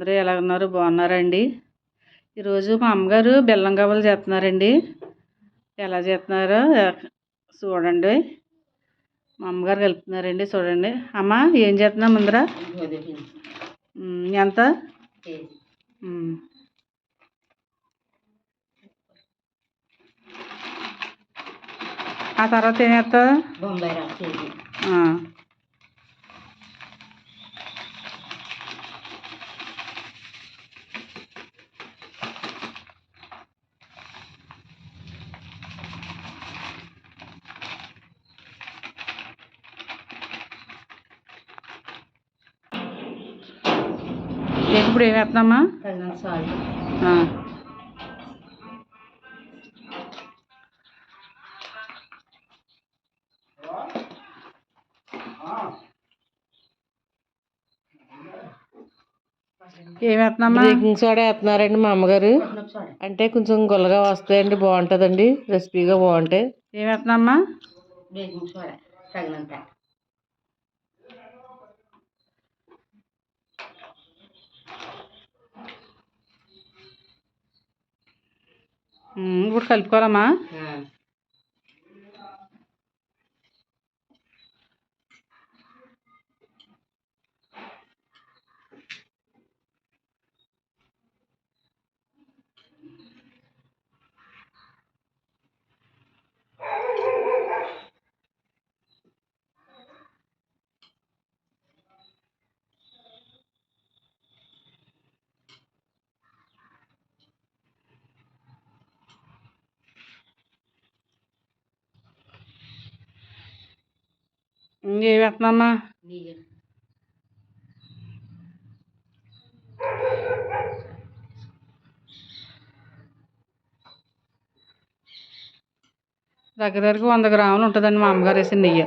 అందరూ ఎలా ఉన్నారు బాగున్నారండి. ఈరోజు మా అమ్మగారు బెల్లం గవ్వలు చేస్తున్నారండి. ఎలా చేస్తున్నారో చూడండి. మా అమ్మగారు కలుపుతున్నారండి చూడండి. అమ్మ ఏం చేస్తున్నావు ముందర? ఎంత. ఆ తర్వాత ఏం చేస్తావు? ఇప్పుడు ఏం వేస్తున్నామా తగినంత సాల్ట్. ఆ. ఏం వేస్తున్నామా బేకింగ్ సోడా వేస్తున్నారండి మా అమ్మగారు. అంటే కొంచెం గుల్లగా వస్తాయండి బాగుంటుందండి. రెసిపీగా బాగుంటాయి. ఏం వేస్తున్నామా బేకింగ్ సోడా తగినంత ఉమ్, ఇప్పుడు కలుపుకోవాలమ్మా వేస్తున్నామా నెయ్యి దగ్గర దగ్గరకు వంద గ్రాములు ఉంటుందండి మా అమ్మగారు వేసిన నెయ్యి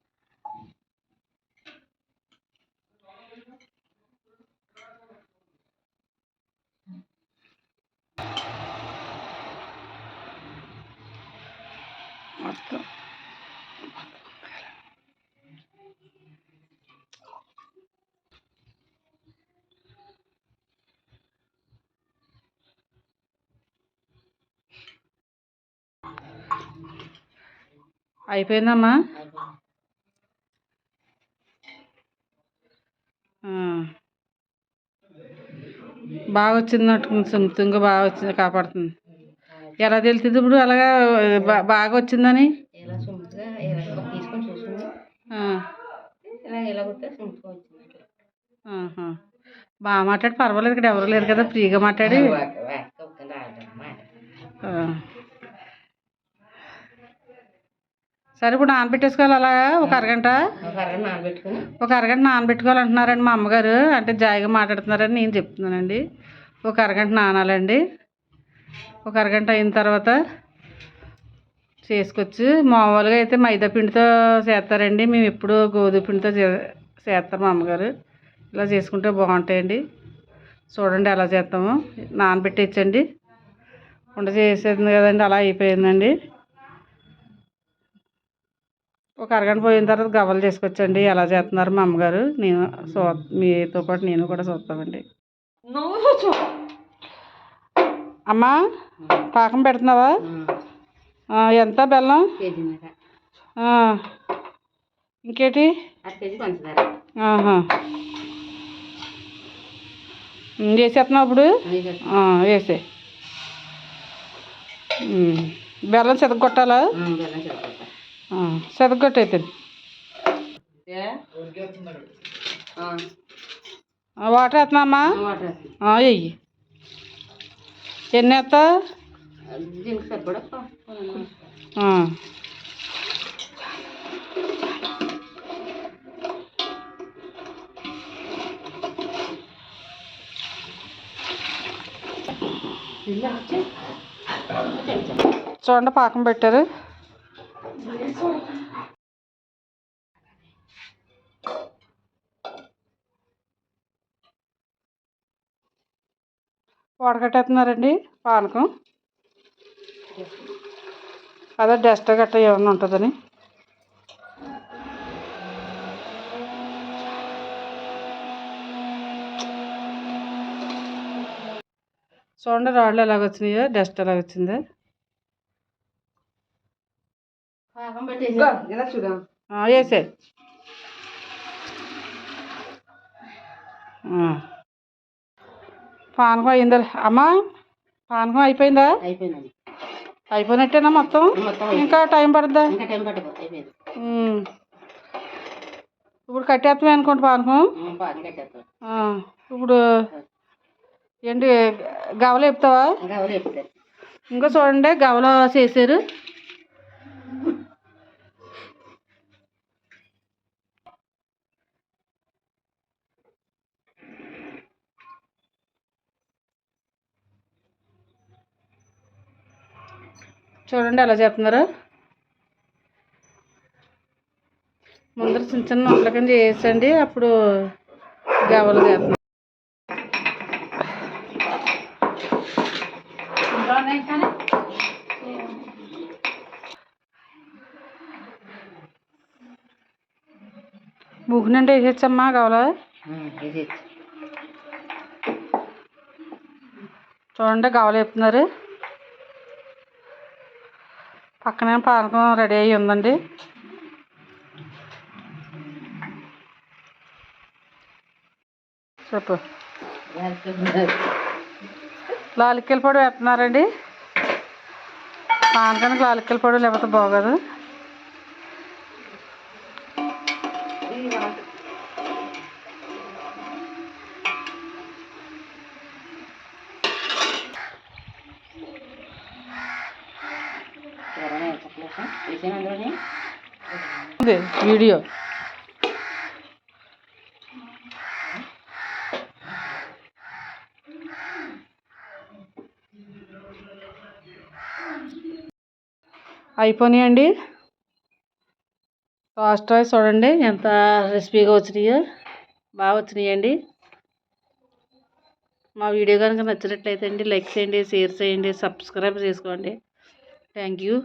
మొత్తం. అయిపోయిందమ్మా? బాగా ఆ. బాగా వచ్చిందట్టు బాగా వచ్చింది కాపాడుతుంది. ఎలా తెలుస్తుంది ఇప్పుడు అలాగా బాగా వచ్చిందని. బాగా మాట్లాడి పర్వాలేదు ఇక్కడ ఎవరు లేరు కదా ఫ్రీగా మాట్లాడి. సరే ఇప్పుడు నానబెట్టేసుకోవాలి అలాగా ఒక అరగంట? ఒక అరగంట అరగంట నానబెట్టుకోవాలంటున్నారండి మా అమ్మగారు. అంటే జాయిగా మాట్లాడుతున్నారని నేను చెప్తున్నానండి. ఒక అరగంట నానాలండి. ఒక అరగంట అయిన తర్వాత చేసుకొచ్చి. మామూలుగా అయితే మైదా పిండితో చేస్తారండి. మేము ఎప్పుడూ గోధుమ పిండితో చే అమ్మగారు. ఇలా చేసుకుంటే బాగుంటాయండి. చూడండి ఎలా చేస్తాము. నానబెట్టేచ్చండి. ఉండ చేసేది కదండి అలా అయిపోయిందండి. ఒక అరగంట పోయిన తర్వాత గవ్వలు తీసుకొచ్చండి ఎలా చేస్తున్నారు మా అమ్మగారు? నేను చూ మీతో పాటు నేను కూడా చూస్తామండి. అమ్మా పాకం పెడుతున్నావా? ఆ, ఎంత బెల్లం? ఇంకేటి? చేసేస్తున్నావు ఇప్పుడు? వేసే. బెల్లం చెదగొట్టాలా చెదగొట్టయితే వాటర్ వేస్తున్నామ్మా. వెయ్యి ಎಣ್ಣೆತ ಹಾಂ చూడండి పాకం పెట్టారు వడకట్టేస్తున్నారండి పానకం. అదే డస్ట్ గట్ట ఏమన్నా ఉంటుందని. చూడండి రాళ్ళు ఎలాగ వచ్చినాయో డస్ట్ ఎలాగ వచ్చిందో. పాకం పెట్టేసి ఆ, వేసే. పానకం అయిందా? అమ్మా పానకం అయిపోయిందా? అయిపోయినట్టేనా మొత్తం? ఇంకా టైం పడుద్దా. ఇప్పుడు కట్టేస్తామే అనుకోండి పానకం. ఇప్పుడు ఏంటి గవలు చెప్తావా ఇంకా చూడండి గవలో చేశారు చూడండి ఎలా చేస్తున్నారు. ముందర చిన్న చిన్న వంటల కింద చేసండి అప్పుడు గవలు చేస్తున్నాం ముగ్గు నుండి వేసేచ్చమ్మా గవల చూడండి గవలు చెప్తున్నారు పక్కనే పానకం రెడీ అయ్యి ఉందండి. చెప్పు. లాలిక్కల పొడి వేస్తున్నారండి. పానకానికి లాలిక్కల పొడి లేకపోతే బాగోదు. వేసాను అందులోనే? ఉంది వీడియో. అయిపోయినాయండి లాస్ట్ రైస్ చూడండి ఎంత రెసిపీగా వచ్చినాయో. బాగా వచ్చినాయండి. మా వీడియో కనుక నచ్చినట్లయితే అండి లైక్ చేయండి షేర్ చేయండి సబ్స్క్రైబ్ చేసుకోండి. Thank you